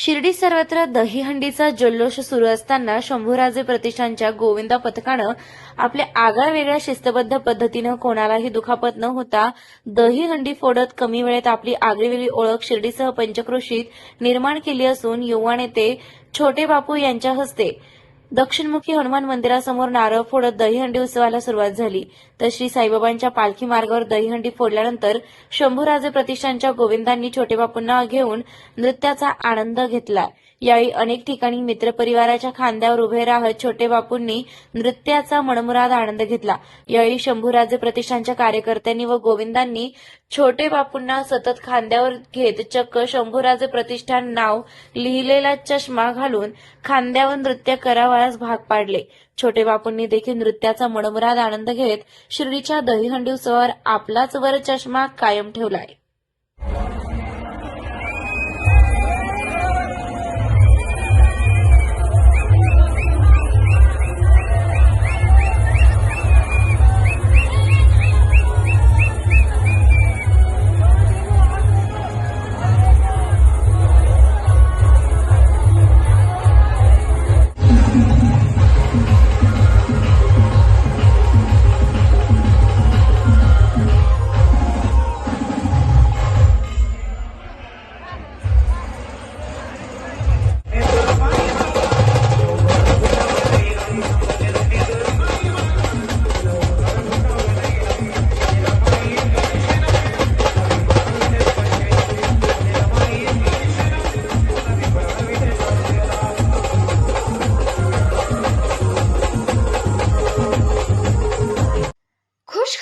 शिर्डी सर्वत्र दहीहंडीचा जल्लोष सुरू असताना शंभूराजे प्रतिष्ठानच्या गोविंदा पथकानं आपल्या आगळ्या वेगळ्या शिस्तबद्ध पद्धतीनं कोणालाही दुखापत न होता दहीहंडी फोडत कमी वेळेत आपली आगळीवेगळी ओळख शिर्डीसह पंचक्रोशीत निर्माण केली असून युवा नेते छोटे बापू यांच्या हस्ते दक्षिणमुखी हनुमान मंदिरासमोर नारळ फोडत दहीहंडी उत्सवाला सुरुवात झाली. तर श्री साईबाबांच्या पालखी मार्गावर दहीहंडी फोडल्यानंतर शंभूराजे प्रतिष्ठानच्या गोविंदांनी छोटे बापूंना घेऊन नृत्याचा आनंद घेतला. यावेळी अनेक ठिकाणी मित्रपरिवाराच्या खांद्यावर उभे राहत छोटे बापूंनी नृत्याचा मनमुराद आनंद घेतला. यावेळी शंभूराजे प्रतिष्ठानच्या कार्यकर्त्यांनी व गोविंदांनी छोटे बापूंना सतत खांद्यावर घेत चक्क शंभूराजे प्रतिष्ठान नाव लिहिलेला चष्मा घालून खांद्यावर नृत्य करावयास भाग पाडले. छोटे बापूंनी देखील नृत्याचा मनमुराद आनंद घेत शिर्डीच्या दहीहंडी उत्सवावर आपलाच वर चष्मा कायम ठेवलाय.